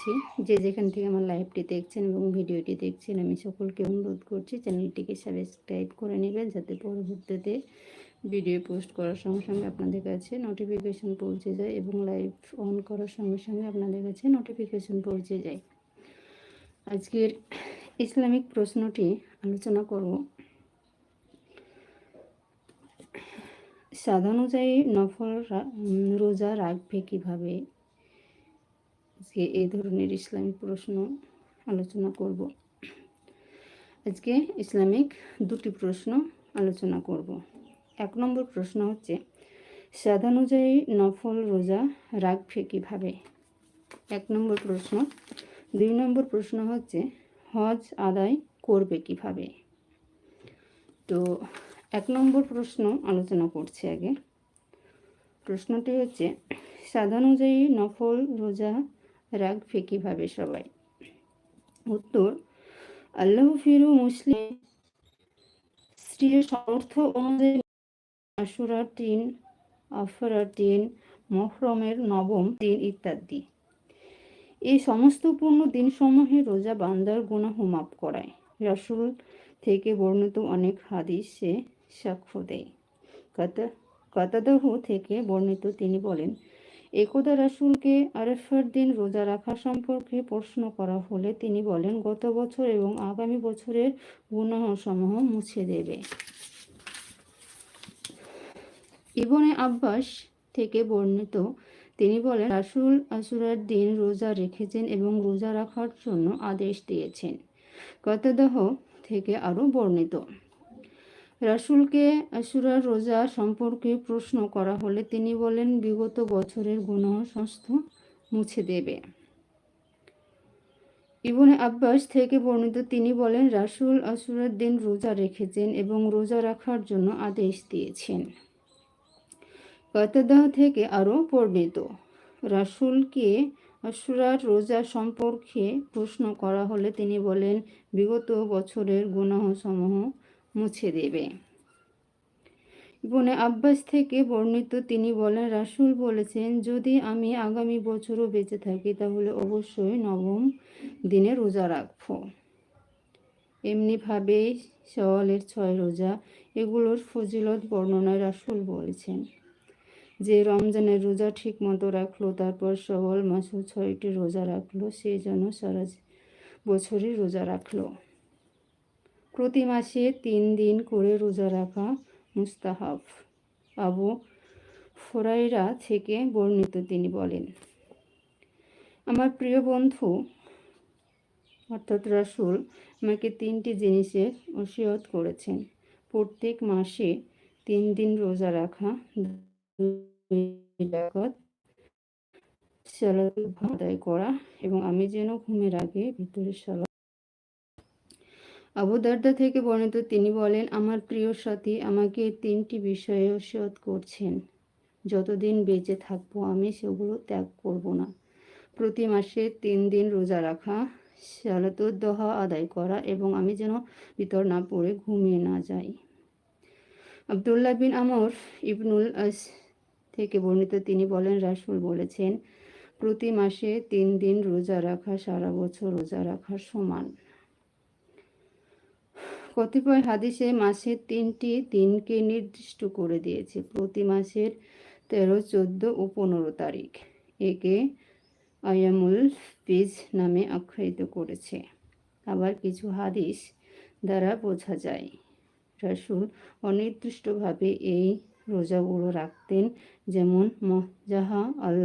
করছি। যে যেখান থেকে আমার লাইভটি দেখছেন এবং ভিডিওটি দেখছেন, আমি সকলকে অনুরোধ করছি চ্যানেলটিকে সাবস্ক্রাইব করে নেবেন যাতে পরবর্তীতে ভিডিও পোস্ট করার সঙ্গে সঙ্গে আপনাদের কাছে নোটিফিকেশন পৌঁছে যায় এবং লাইভ অন করার সঙ্গে সঙ্গে আপনাদের কাছে নোটিফিকেশন পৌঁছে যায়। আজকের ইসলামিক প্রশ্নটি আলোচনা করব। সাধানুযায়ী নফল রোজা রাখবে কীভাবে? আজকে এই ধরনের ইসলামিক প্রশ্ন আলোচনা করব। আজকে ইসলামিক দুটি প্রশ্ন আলোচনা করব। এক নম্বর প্রশ্ন হচ্ছে সাধানুযায়ী নফল রোজা রাখবে কীভাবে? এক নম্বর প্রশ্ন। দুই নম্বর প্রশ্ন হচ্ছে, হজ আদায় করবে কীভাবে? তো এক নম্বর প্রশ্ন আলোচনা করছি আগে। প্রশ্নটি হচ্ছে সাধানুযায়ী নফল রোজা রাখবে কীভাবে সবাই। উত্তর, আল্লাহ ফিরু মুসলিম স্ত্রীর সমর্থ অনুযায়ী দিন আফরার দিন মহরমের নবম দিন ইত্যাদি। এই সমস্ত পূর্ণ দিনসমূহে রোজা বান্দার গুনাহ মাফ করায়। রাসূল থেকে বর্ণিত অনেক হাদিসে সাক্ষ্য দেয়। কাতা, কাতাদাহু থেকে বর্ণিত তিনি বলেন একদা রাসুলকে আরেফার দিন রোজা রাখা সম্পর্কে প্রশ্ন করা হলে তিনি বলেন, গত বছর এবং আগামী বছরের গুনাহসমূহ মুছে দেবে। ইবনে আব্বাস থেকে বর্ণিত, তিনি বলেন, রাসূল আশুরার দিন রোজা রেখেছেন এবং রোজা রাখার জন্য আদেশ দিয়েছেন। কতদাহ থেকে আরও বর্ণিত রাসূলকে আশুরার রোজা সম্পর্কে প্রশ্ন করা হলে তিনি বলেন, বিগত বছরের গুনাহ সমস্ত মুছে দেবে। ইবনে আব্বাস থেকে বর্ণিত তিনি বলেন, রাসূল আশুরার দিন রোজা রেখেছেন এবং রোজা রাখার জন্য আদেশ দিয়েছেন। কতদাহ থেকে আরও বর্ণিত, রাসূলকে আশুরার রোজা সম্পর্কে প্রশ্ন করা হলে তিনি বলেন, বিগত বছরের গুনাহসমূহ মুছে দেবে। ইবনে আব্বাস থেকে বর্ণিত তিনি বলেন, রাসূল বলেছেন, যদি আমি আগামী বছরও বেঁচে থাকি, তাহলে অবশ্যই নবম দিনে রোজা রাখব। এমনিভাবেই সওয়ালের ছয় রোজা, এগুলোর ফজিলত বর্ণনায় রাসূল বলেছেন যে, রমজানের রোজা ঠিক মতো রাখল, তারপর সওয়াল মাসও ছয়টি রোজা রাখল, সে যেন সারা বছরই রোজা রাখল। প্রতি মাসে তিন দিন করে রোজা রাখা মুস্তাহাব। আবু ফোরাইরা থেকে বর্ণিত তিনি বলেন, আমার প্রিয় বন্ধু, অর্থাৎ রাসুল, আমাকে তিনটি জিনিসের ওসিয়ত করেছেন। প্রত্যেক মাসে তিন দিন রোজা রাখা আদায় করা এবং আমি যেন ঘুমের আগে ভিতরে সালাত আবু দারদা থেকে বর্ণিত তিনি বলেন, আমার প্রিয় সাথী আমাকে তিনটি বিষয়ে ওসিয়ত করছেন। যতদিন বেঁচে থাকব আমি সেগুলো ত্যাগ করব না। প্রতি মাসে তিন দিন রোজা রাখা, সালাতুদ্দোহা আদায় করা এবং আমি যেন ভিতর না পড়ে ঘুমিয়ে না যাই। আবদুল্লাহ বিন আমর ইবনুল আস থেকে বর্ণিত তিনি বলেন, রাসূল বলেছেন, প্রতি মাসে তিন দিন রোজা রাখা, সারা বছর রোজা রাখার সমান। কতিপয় হাদিসে মাসের তিনটি দিনকে নির্দিষ্ট করে দিয়েছে। প্রতি মাসের তেরো, চোদ্দ ও পনেরো তারিখ একে আয়ামুল পিজ নামে আখ্যায়িত করেছে। আবার কিছু হাদিস দ্বারা বোঝা যায়, রাসূল অনির্দিষ্টভাবে এই রোজাগুলো রাখতেন, যেমন মহজাহা আল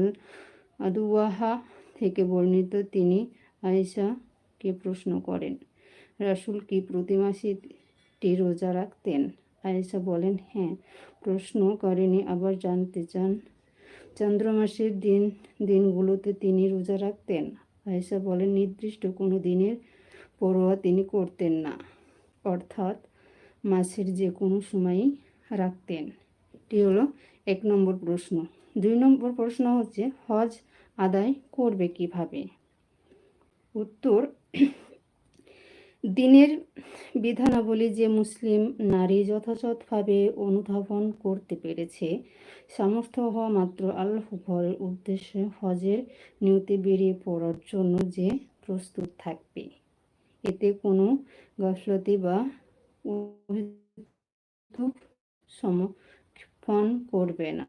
আদুয়াহা থেকে বর্ণিত তিনি আয়েশাকে প্রশ্ন করেন রাসূল কি প্রতি মাসেটি রোজা রাখতেন? আয়েশা বলেন হ্যাঁ। প্রশ্ন করেনি আবার জানতে চান। চন্দ্র মাসের দিন, দিনগুলোতে তিনি রোজা রাখতেন? আয়েশা বলেন, নির্দিষ্ট কোনো দিনের পরোয়া তিনি করতেন না। অর্থাৎ মাসের যে কোনো সময়ই রাখতেন। এটি হলো এক নম্বর প্রশ্ন। দুই নম্বর প্রশ্ন হচ্ছে, হজ আদায় করবে কীভাবে? উত্তর দিনের বিধানাবলী যে মুসলিম নারী যথাযথভাবে অনুধাবন করতে পেরেছে, সামর্থ্য হওয়া মাত্র আল্লাহ উদ্দেশ্যে হজের নিয়তে বেরিয়ে পড়ার জন্য যে প্রস্তুত থাকবে। এতে কোনো গাফলতি বা সমর্পণ করবে না।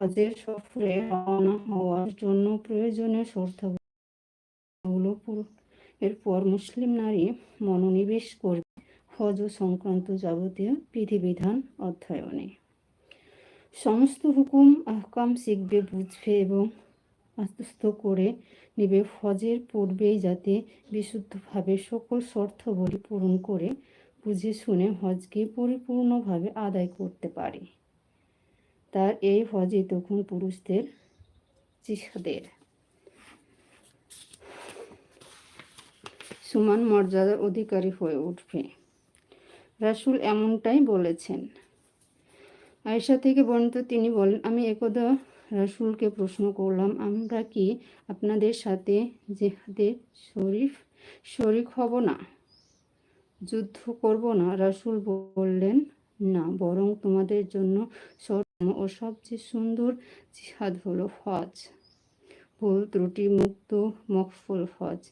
হজের সফরে রওনা হওয়ার জন্য প্রয়োজনীয় শর্তাবলীগুলো এরপর মুসলিম নারী মনোনিবেশ করবে হজ সংক্রান্ত যাবতীয় বিধিবিধান অধ্যয়নে। সমস্ত হুকুম, আহকাম শিখবে, বুঝবে এবং আত্মস্থ করে নেবে। হজের পূর্বেই যাতে বিশুদ্ধভাবে সকল শর্তাবলী পূরণ করে, বুঝে শুনে হজকে পরিপূর্ণভাবে আদায় করতে পারে। তার এই হজে তখন পুরুষদের জিহাদের। সমান মর্যাদার অধিকারী হয়ে উঠবে। রাসুল এমনটাই বলেছেন। আয়সা থেকে বর্ণিত তিনি বলেন, আমি একদা রাসুলকে প্রশ্ন করলাম, আমরা কি আপনাদের সাথে জেহাদে শরীফ, শরিক হব না? যুদ্ধ করব না? রাসুল বললেন, না, বরং তোমাদের জন্য সর্বম ও সবচেয়ে সুন্দর জিহাদ হলো হজ। ভুল ত্রুটি মুক্ত মকফুল হজ।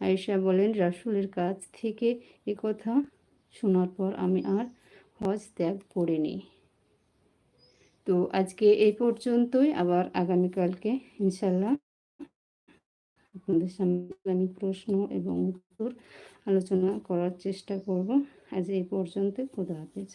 আয়েশা বলেন, রাসুলের কাছ থেকে কথা শোনার পর আমি আর হজ ত্যাগ করিনি। তো আজকে এই পর্যন্তই। আবার আগামীকালকে ইনশাল্লাহ আপনাদের সামনে ইসলামিক প্রশ্ন এবং উত্তর আলোচনা করার চেষ্টা করব। আজ এই পর্যন্ত খোদা হাফেজ।